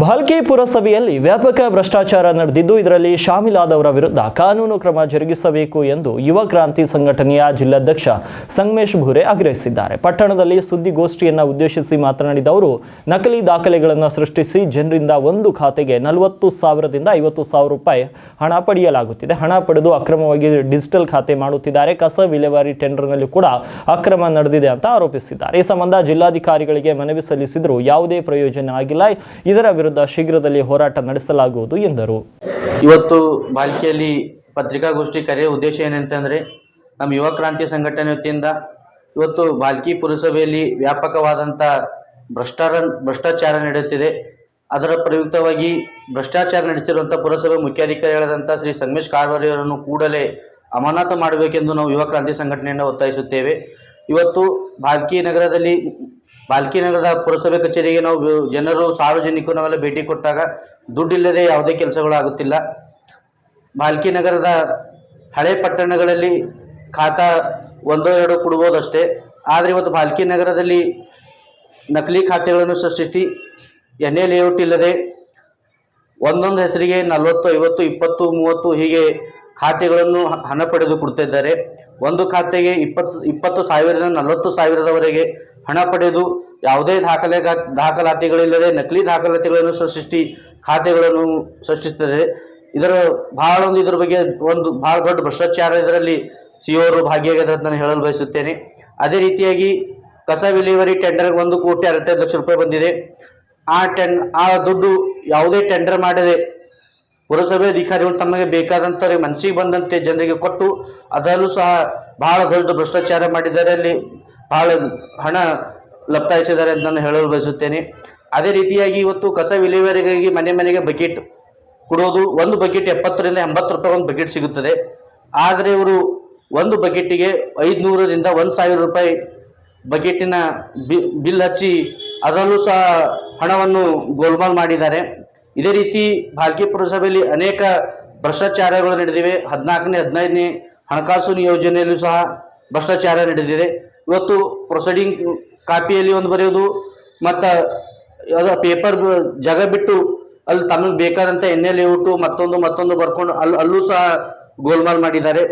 ಭಾಲ್ಕಿ ಪುರಸಭೆಯಲ್ಲಿ ವ್ಯಾಪಕ ಭ್ರಷ್ಟಾಚಾರ ನಡೆದಿದ್ದು, ಇದರಲ್ಲಿ ಶಾಮೀಲಾದವರ ವಿರುದ್ಧ ಕಾನೂನು ಕ್ರಮ ಜರುಗಿಸಬೇಕು ಎಂದು ಯುವ ಕ್ರಾಂತಿ ಸಂಘಟನೆಯ ಜಿಲ್ಲಾಧ್ಯಕ್ಷ ಸಂಗಮೇಶ್ ಭೂರೆ ಆಗ್ರಹಿಸಿದ್ದಾರೆ. ಪಟ್ಟಣದಲ್ಲಿ ಸುದ್ದಿಗೋಷ್ಠಿಯನ್ನು ಉದ್ದೇಶಿಸಿ ಮಾತನಾಡಿದ ಅವರು, ನಕಲಿ ದಾಖಲೆಗಳನ್ನು ಸೃಷ್ಟಿಸಿ ಜನರಿಂದ ಒಂದು ಖಾತೆಗೆ ನಲವತ್ತು ಸಾವಿರದಿಂದ ಐವತ್ತು ಸಾವಿರ ರೂಪಾಯಿ ಹಣ ಪಡೆಯಲಾಗುತ್ತಿದೆ. ಹಣ ಪಡೆದು ಅಕ್ರಮವಾಗಿ ಡಿಜಿಟಲ್ ಖಾತೆ ಮಾಡುತ್ತಿದ್ದಾರೆ. ಕಸ ವಿಲೇವಾರಿ ಟೆಂಡರ್ನಲ್ಲಿ ಕೂಡ ಅಕ್ರಮ ನಡೆದಿದೆ ಅಂತ ಆರೋಪಿಸಿದ್ದಾರೆ. ಈ ಸಂಬಂಧ ಜಿಲ್ಲಾಧಿಕಾರಿಗಳಿಗೆ ಮನವಿ ಸಲ್ಲಿಸಿದರೂ ಯಾವುದೇ ಪ್ರಯೋಜನ ಆಗಿಲ್ಲ. ಇದರ ವಿರುದ್ಧ ಶೀಘ್ರದಲ್ಲಿ ಹೋರಾಟ ನಡೆಸಲಾಗುವುದು ಎಂದರು. ಇವತ್ತು ಬಾಲ್ಕಿಯಲ್ಲಿ ಪತ್ರಿಕಾಗೋಷ್ಠಿ ಕರೆಯುವ ಉದ್ದೇಶ ಏನಂತಂದರೆ, ನಮ್ಮ ಯುವ ಕ್ರಾಂತಿ ಸಂಘಟನೆ ವತಿಯಿಂದ ಇವತ್ತು ಬಾಲ್ಕಿ ಪುರಸಭೆಯಲ್ಲಿ ವ್ಯಾಪಕವಾದಂಥ ಭ್ರಷ್ಟಾರ, ಭ್ರಷ್ಟಾಚಾರ ನಡೆಯುತ್ತಿದೆ. ಅದರ ಪ್ರಯುಕ್ತವಾಗಿ ಭ್ರಷ್ಟಾಚಾರ ನಡೆಸಿರುವಂಥ ಪುರಸಭೆ ಮುಖ್ಯಾಧಿಕಾರಿಗಳಾದಂಥ ಶ್ರೀ ಸಂಗಮೇಶ್ ಕಾರವಾರಿಯವರನ್ನು ಕೂಡಲೇ ಅಮಾನತು ಮಾಡಬೇಕೆಂದು ನಾವು ಯುವ ಕ್ರಾಂತಿ ಸಂಘಟನೆಯನ್ನು ಒತ್ತಾಯಿಸುತ್ತೇವೆ. ಇವತ್ತು ಬಾಲ್ಕಿ ನಗರದಲ್ಲಿ ಬಾಲ್ಕಿ ನಗರದ ಪುರಸಭೆ ಕಚೇರಿಗೆ ನಾವು ಜನರು, ಸಾರ್ವಜನಿಕರು ನಾವೆಲ್ಲ ಭೇಟಿ ಕೊಟ್ಟಾಗ ದುಡ್ಡಿಲ್ಲದೆ ಯಾವುದೇ ಕೆಲಸಗಳು ಆಗುತ್ತಿಲ್ಲ. ಬಾಲ್ಕಿ ನಗರದ ಹಳೆ ಪಟ್ಟಣಗಳಲ್ಲಿ ಖಾತಾ ಒಂದೋ ಎರಡೋ ಕೊಡ್ಬೋದಷ್ಟೇ. ಆದರೆ ಇವತ್ತು ಬಾಲ್ಕಿ ನಗರದಲ್ಲಿ ನಕಲಿ ಖಾತೆಗಳನ್ನು ಸೃಷ್ಟಿಸಿ ಎನ್ ಎ ಲೇಔಟ್ ಇಲ್ಲದೆ ಒಂದೊಂದು ಹೆಸರಿಗೆ ನಲವತ್ತು, ಐವತ್ತು, ಇಪ್ಪತ್ತು, ಮೂವತ್ತು ಹೀಗೆ ಖಾತೆಗಳನ್ನು ಹಣ ಪಡೆದು ಕೊಡ್ತಿದ್ದಾರೆ. ಒಂದು ಖಾತೆಗೆ ಇಪ್ಪತ್ತು ಇಪ್ಪತ್ತು ಸಾವಿರದಿಂದ ನಲವತ್ತು ಸಾವಿರದವರೆಗೆ ಹಣ ಪಡೆದು ಯಾವುದೇ ದಾಖಲೆ ದಾಖಲಾತಿಗಳಿಲ್ಲದೆ ನಕಲಿ ದಾಖಲಾತಿಗಳನ್ನು ಸೃಷ್ಟಿ, ಖಾತೆಗಳನ್ನು ಸೃಷ್ಟಿಸುತ್ತದೆ. ಇದರ ಬಹಳ ಒಂದು ಇದರ ಬಗ್ಗೆ ಒಂದು ಬಹಳ ದೊಡ್ಡ ಭ್ರಷ್ಟಾಚಾರ ಇದರಲ್ಲಿ ಸಿಒರು ಭಾಗಿಯಾಗಿದೆ ಅಂತ ನಾನು ಹೇಳಲು ಬಯಸುತ್ತೇನೆ. ಅದೇ ರೀತಿಯಾಗಿ ಕಸ ವಿಲೇವರಿ ಟೆಂಡರ್ ಒಂದು ಕೋಟಿ ಅರವತ್ತೈದು ಲಕ್ಷ ರೂಪಾಯಿ ಬಂದಿದೆ. ಆ ಟೆನ್ ಆ ದುಡ್ಡು ಯಾವುದೇ ಟೆಂಡರ್ ಮಾಡದೆ ಪುರಸಭೆ ಅಧಿಕಾರಿಗಳು ತಮಗೆ ಬೇಕಾದಂಥವ್ರಿಗೆ ಮನಸ್ಸಿಗೆ ಬಂದಂತೆ ಜನರಿಗೆ ಕೊಟ್ಟು ಅದರಲ್ಲೂ ಸಹ ಬಹಳ ದೊಡ್ಡ ಭ್ರಷ್ಟಾಚಾರ ಮಾಡಿದ್ದಾರೆ. ಅಲ್ಲಿ ಬಹಳ ಹಣ ಲಪ್ತಾಯಿಸಿದ್ದಾರೆ ಅಂತ ನಾನು ಹೇಳಲು ಬಯಸುತ್ತೇನೆ. ಅದೇ ರೀತಿಯಾಗಿ ಇವತ್ತು ಕಸ ವಿಲೇವಾರಿಗಾಗಿ ಮನೆ ಮನೆಗೆ ಬಕೆಟ್ ಕೊಡೋದು, ಒಂದು ಬಕೆಟ್ ಎಪ್ಪತ್ತರಿಂದ ಎಂಬತ್ತು ರೂಪಾಯಿ ಒಂದು ಬಕೆಟ್ ಸಿಗುತ್ತದೆ. ಆದರೆ ಇವರು ಒಂದು ಬಕೆಟಿಗೆ ಐದುನೂರರಿಂದ ಒಂದು ಸಾವಿರ ರೂಪಾಯಿ ಬಕೆಟಿನ ಬಿ, ಬಿಲ್ ಹಚ್ಚಿ ಅದರಲ್ಲೂ ಸಹ ಹಣವನ್ನು ಗೋಲ್ಮಾಲ್ ಮಾಡಿದ್ದಾರೆ. ಇದೇ ರೀತಿ ಭಾಲ್ಕಿ ಪುರಸಭೆಯಲ್ಲಿ ಅನೇಕ ಭ್ರಷ್ಟಾಚಾರಗಳು ನಡೆದಿವೆ. ಹದಿನಾಲ್ಕನೇ, ಹದಿನೈದನೇ ಹಣಕಾಸು ಯೋಜನೆಯಲ್ಲೂ ಸಹ ಭ್ರಷ್ಟಾಚಾರ ನಡೆದಿದೆ. ಇವತ್ತು ಪ್ರೊಸೀಡಿಂಗ್ ಕಾಪಿಯಲ್ಲಿ ಒಂದು ಬರೆಯೋದು, ಮತ್ತು ಯಾವುದೋ ಪೇಪರ್ ಜಾಗ ಬಿಟ್ಟು ಅಲ್ಲಿ ತಮಗೆ ಬೇಕಾದಂಥ ಎಣ್ಣೆ ಲೇಔಟು ಮತ್ತೊಂದು ಮತ್ತೊಂದು ಬರ್ಕೊಂಡು ಅಲ್ಲಿ ಅಲ್ಲೂ ಸಹ ಗೋಲ್ಮಾಲ್ ಮಾಡಿದ್ದಾರೆ.